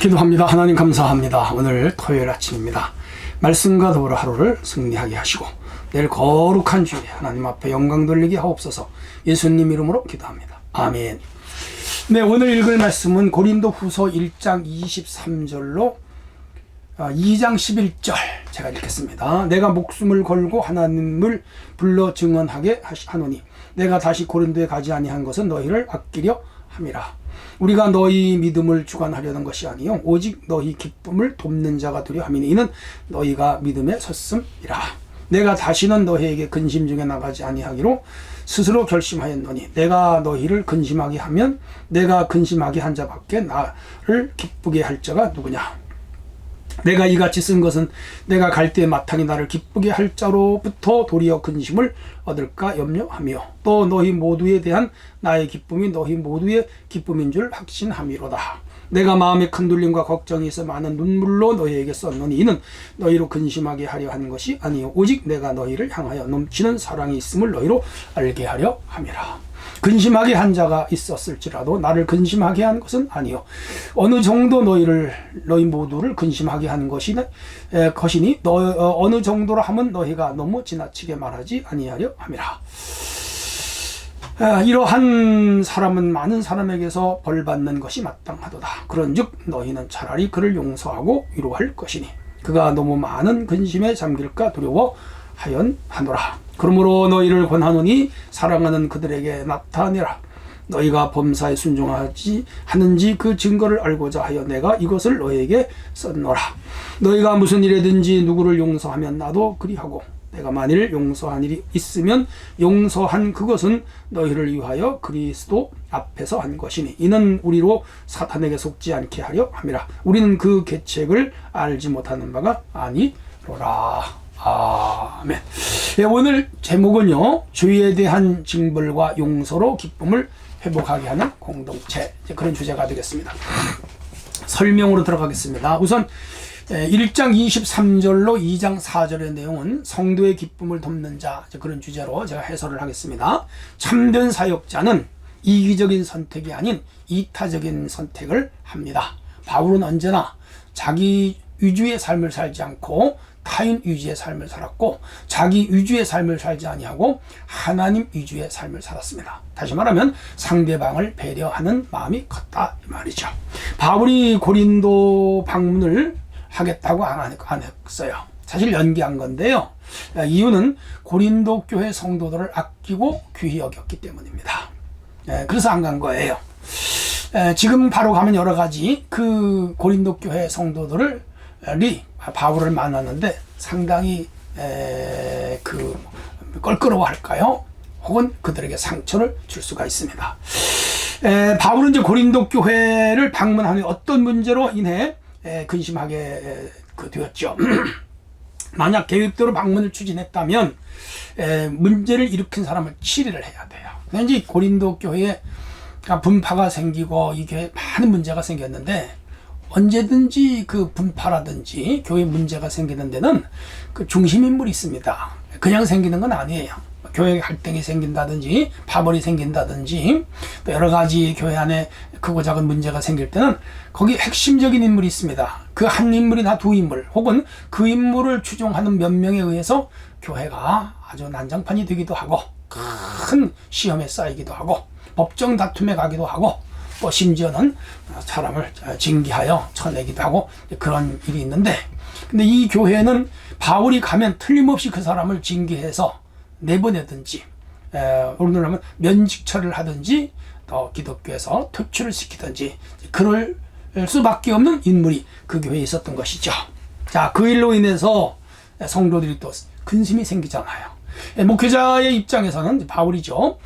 기도합니다. 하나님 감사합니다. 오늘 토요일 아침입니다. 말씀과 더불어 하루를 승리하게 하시고 내일 거룩한 주에 하나님 앞에 영광 돌리게 하옵소서 예수님 이름으로 기도합니다. 아멘. 네, 오늘 읽을 말씀은 고린도 후서 1장 23절로 2장 11절 제가 읽겠습니다. 내가 목숨을 걸고 하나님을 불러 증언하게 하노니 내가 다시 고린도에 가지 아니한 것은 너희를 아끼려 함이라. 우리가 너희 믿음을 주관하려는 것이 아니요 오직 너희 기쁨을 돕는 자가 되려 함이니 이는 너희가 믿음에 섰음이라. 내가 다시는 너희에게 근심 중에 나가지 아니하기로 스스로 결심하였노니 내가 너희를 근심하게 하면 내가 근심하게 한 자밖에 나를 기쁘게 할 자가 누구냐 내가 이같이 쓴 것은 내가 갈 때 마땅히 나를 기쁘게 할 자로부터 도리어 근심을 얻을까 염려하며 또 너희 모두에 대한 나의 기쁨이 너희 모두의 기쁨인 줄 확신함이로다. 내가 마음에 큰 눌림과 걱정이 있어 많은 눈물로 너희에게 썼노니 이는 너희로 근심하게 하려 하는 것이 아니요 오직 내가 너희를 향하여 넘치는 사랑이 있음을 너희로 알게 하려 함이라. 근심하게 한 자가 있었을지라도 나를 근심하게 한 것은 아니요 어느 정도 너희를 너희 모두를 근심하게 한 것이 에, 것이니 너 어, 어느 정도로 하면 너희가 너무 지나치게 말하지 아니하려 함이라. 아, 이러한 사람은 많은 사람에게서 벌 받는 것이 마땅하도다. 그런즉 너희는 차라리 그를 용서하고 위로할 것이니 그가 너무 많은 근심에 잠길까 두려워 하연 하노라. 그러므로 너희를 권하노니 사랑하는 그들에게 나타내라. 너희가 범사에 순종하지 하는지 그 증거를 알고자 하여 내가 이것을 너희에게 썼노라. 너희가 무슨 일이든지 누구를 용서하면 나도 그리하고 내가 만일 용서한 일이 있으면 용서한 그것은 너희를 위하여 그리스도 앞에서 한 것이니 이는 우리로 사탄에게 속지 않게 하려 함이라. 우리는 그 계책을 알지 못하는 바가 아니로라. 아멘. 예, 오늘 제목은요, 주의에 대한 징벌과 용서로 기쁨을 회복하게 하는 공동체. 그런 주제가 되겠습니다. 설명으로 들어가겠습니다. 우선 1장 예, 23절로 2장 4절의 내용은 성도의 기쁨을 돕는 자 그런 주제로 제가 해설을 하겠습니다. 참된 사역자는 이기적인 선택이 아닌 이타적인 선택을 합니다. 바울은 언제나 자기 위주의 삶을 살지 않고 타인 위주의 삶을 살았고 자기 위주의 삶을 살지 아니하고 하나님 위주의 삶을 살았습니다. 다시 말하면 상대방을 배려하는 마음이 컸다 이 말이죠. 바울이 고린도 방문을 하겠다고 안 했어요. 사실 연기한 건데요. 이유는 고린도 교회 성도들을 아끼고 귀히 여겼기 때문입니다. 예, 그래서 안 간 거예요. 예, 지금 바로 가면 여러 가지 그 고린도 교회 성도들을 리 바울을 만났는데 상당히 에, 그 껄끄러워 할까요? 혹은 그들에게 상처를 줄 수가 있습니다. 에, 바울은 이제 고린도 교회를 방문하는 어떤 문제로 인해 에, 근심하게 에, 그 되었죠. 만약 계획대로 방문을 추진했다면 에, 문제를 일으킨 사람을 치리를 해야 돼요. 왠지 고린도 교회에 분파가 생기고 이 교회에 많은 문제가 생겼는데 언제든지 그 분파라든지 교회 문제가 생기는 데는 그 중심 인물이 있습니다. 그냥 생기는 건 아니에요. 교회 갈등이 생긴다든지 파벌이 생긴다든지 또 여러 가지 교회 안에 크고 작은 문제가 생길 때는 거기 핵심적인 인물이 있습니다. 그 한 인물이나 두 인물 혹은 그 인물을 추종하는 몇 명에 의해서 교회가 아주 난장판이 되기도 하고 큰 시험에 쌓이기도 하고 법정 다툼에 가기도 하고 또 심지어는 사람을 징계하여 쳐내기도 하고 그런 일이 있는데 근데 이 교회는 바울이 가면 틀림없이 그 사람을 징계해서 내보내든지 오늘하면 면직처를 하든지 또 기독교에서 퇴출을 시키든지 그럴 수밖에 없는 인물이 그 교회에 있었던 것이죠. 자, 그 일로 인해서 성도들이 또 근심이 생기잖아요. 목회자의 입장에서는 바울이죠.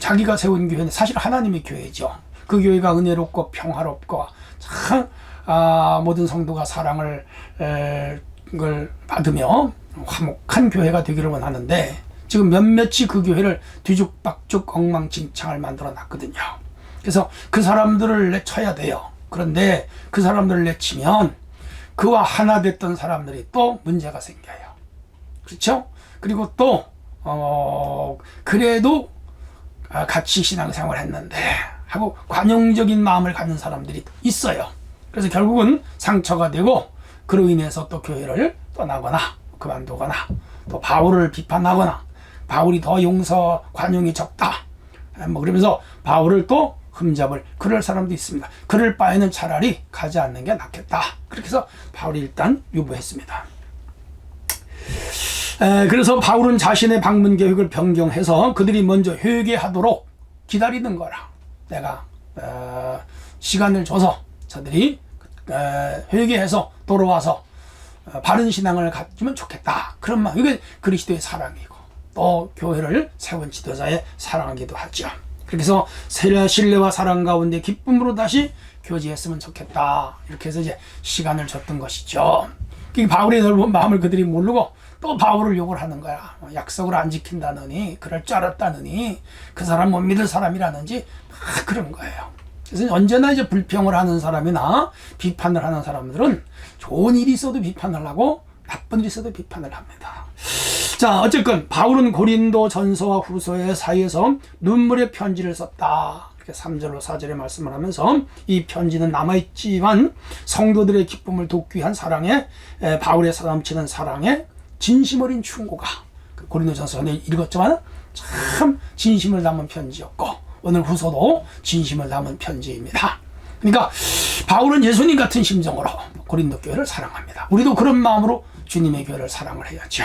자기가 세운 교회는 사실 하나님의 교회죠. 그 교회가 은혜롭고 평화롭고 참 아, 모든 성도가 사랑을 에, 걸 받으며 화목한 교회가 되기를 원하는데 지금 몇몇이 그 교회를 뒤죽박죽 엉망진창을 만들어 놨거든요. 그래서 그 사람들을 내쳐야 돼요. 그런데 그 사람들을 내치면 그와 하나 됐던 사람들이 또 문제가 생겨요. 그렇죠? 그리고 또, 어, 그래도 같이 신앙생활 했는데 하고 관용적인 마음을 갖는 사람들이 있어요. 그래서 결국은 상처가 되고 그로 인해서 또 교회를 떠나거나 그만두거나 또 바울을 비판하거나 바울이 더 용서 관용이 적다. 뭐 그러면서 바울을 또 흠잡을 그럴 사람도 있습니다. 그럴 바에는 차라리 가지 않는 게 낫겠다. 그렇게 해서 바울이 일단 유보했습니다. 에, 그래서 바울은 자신의 방문 계획을 변경해서 그들이 먼저 회개하도록 기다리는 거라. 내가 어, 시간을 줘서 저들이 에, 회개해서 돌아와서 어, 바른 신앙을 갖으면 좋겠다. 그런 마음. 이게 그리스도의 사랑이고 또 교회를 세운 지도자의 사랑이기도 하죠. 그래서 신뢰와 사랑 가운데 기쁨으로 다시 교제했으면 좋겠다. 이렇게 해서 이제 시간을 줬던 것이죠. 바울의 넓은 마음을 그들이 모르고 또 바울을 욕을 하는 거야. 뭐 약속을 안 지킨다느니, 그럴 줄 알았다느니, 그 사람 못 믿을 사람이라는지, 막 그런 거예요. 그래서 언제나 이제 불평을 하는 사람이나 비판을 하는 사람들은 좋은 일이 있어도 비판을 하고 나쁜 일이 있어도 비판을 합니다. 자, 어쨌건 바울은 고린도 전서와 후서의 사이에서 눈물의 편지를 썼다. 이렇게 3절로 4절에 말씀을 하면서 이 편지는 남아있지만 성도들의 기쁨을 돕기 위한 사랑에 바울의 사담치는 사랑에 진심 어린 충고가 그 고린도 전서 내 읽었지만 참 진심을 담은 편지였고 오늘 후서도 진심을 담은 편지입니다. 그러니까 바울은 예수님 같은 심정으로 고린도 교회를 사랑합니다. 우리도 그런 마음으로 주님의 교회를 사랑을 해야죠.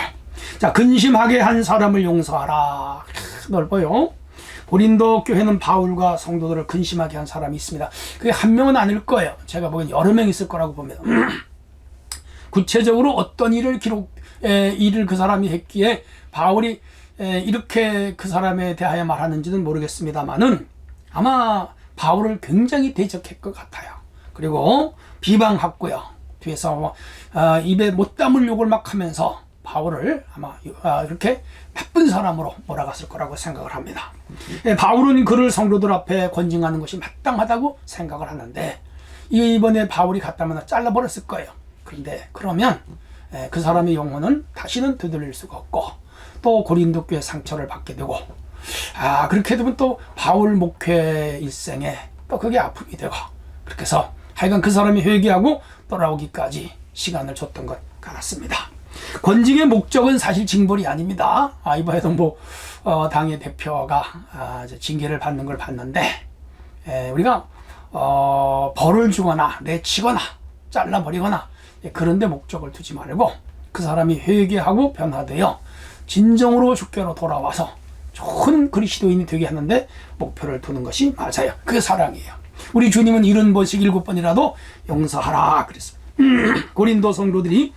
자, 근심하게 한 사람을 용서하라. 넓어요. 고린도 교회는 바울과 성도들을 근심하게 한 사람이 있습니다. 그게 한 명은 아닐 거예요. 제가 보기엔 여러 명 있을 거라고 봅니다. 구체적으로 어떤 일을 기록, 에, 일을 그 사람이 했기에 바울이 에, 이렇게 그 사람에 대하여 말하는지는 모르겠습니다만은 아마 바울을 굉장히 대적할 것 같아요. 그리고 비방했고요. 뒤에서 뭐, 어, 입에 못 담을 욕을 막 하면서 바울을 아마 아, 이렇게 나쁜 사람으로 몰아갔을 거라고 생각을 합니다. 예, 바울은 그를 성도들 앞에 권징하는 것이 마땅하다고 생각을 하는데 이번에 바울이 갔다면 잘라버렸을 거예요. 그런데 그러면 예, 그 사람의 영혼은 다시는 되돌릴 수가 없고 또 고린도 교회 상처를 받게 되고 아 그렇게 되면 또 바울 목회 일생에 또 그게 아픔이 되고 그렇게 해서 하여간 그 사람이 회개하고 돌아오기까지 시간을 줬던 것 같습니다. 권징의 목적은 사실 징벌이 아닙니다. 아, 이번에도 뭐, 어, 당의 대표가, 아, 징계를 받는 걸 봤는데, 에, 우리가, 어, 벌을 주거나, 내치거나, 잘라버리거나, 예, 그런데 목적을 두지 말고, 그 사람이 회개하고 변화되어, 진정으로 주께로 돌아와서, 좋은 그리스도인이 되게 하는데, 목표를 두는 것이 맞아요. 그게 사랑이에요. 우리 주님은 이런 번씩 일곱 번이라도 용서하라. 그랬습니다. 고린도 성도들이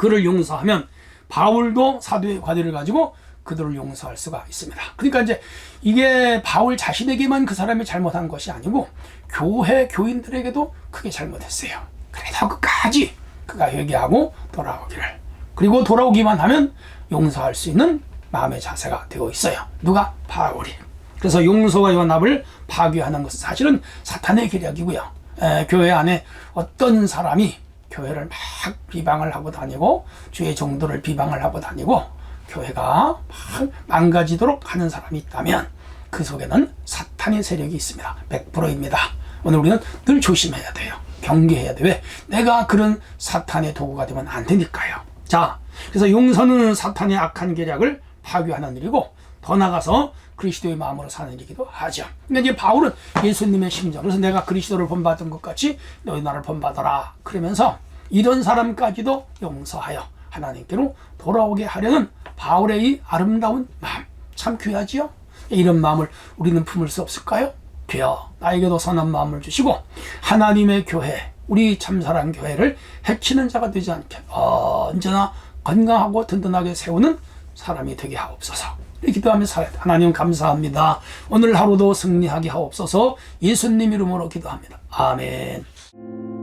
그를 용서하면 바울도 사도의 과제를 가지고 그들을 용서할 수가 있습니다. 그러니까 이제 이게 바울 자신에게만 그 사람이 잘못한 것이 아니고 교회 교인들에게도 크게 잘못했어요. 그래도 끝까지 그가 회개하고 돌아오기를 그리고 돌아오기만 하면 용서할 수 있는 마음의 자세가 되어 있어요. 누가 바울이. 그래서 용서와 연합을 파괴하는 것은 사실은 사탄의 계략이고요. 에, 교회 안에 어떤 사람이 교회를 막 비방을 하고 다니고 주의 정도를 비방을 하고 다니고 교회가 막 망가지도록 하는 사람이 있다면 그 속에는 사탄의 세력이 있습니다. 100%입니다. 오늘 우리는 늘 조심해야 돼요. 경계해야 돼. 왜? 내가 그런 사탄의 도구가 되면 안 되니까요. 자, 그래서 용서는 사탄의 악한 계략을 파괴하는 일이고 더 나가서 그리스도의 마음으로 사는 일이기도 하죠. 근데 이제 바울은 예수님의 심정, 그래서 내가 그리스도를 본받은 것 같이 너희 나를 본받아라. 그러면서 이런 사람까지도 용서하여 하나님께로 돌아오게 하려는 바울의 이 아름다운 마음. 참 귀하지요? 이런 마음을 우리는 품을 수 없을까요? 되어 나에게도 선한 마음을 주시고 하나님의 교회, 우리 참사랑 교회를 해치는 자가 되지 않게 언제나 건강하고 든든하게 세우는 사람이 되게 하옵소서. 기도하며 살아야 돼. 하나님 감사합니다. 오늘 하루도 승리하게 하옵소서 예수님 이름으로 기도합니다. 아멘.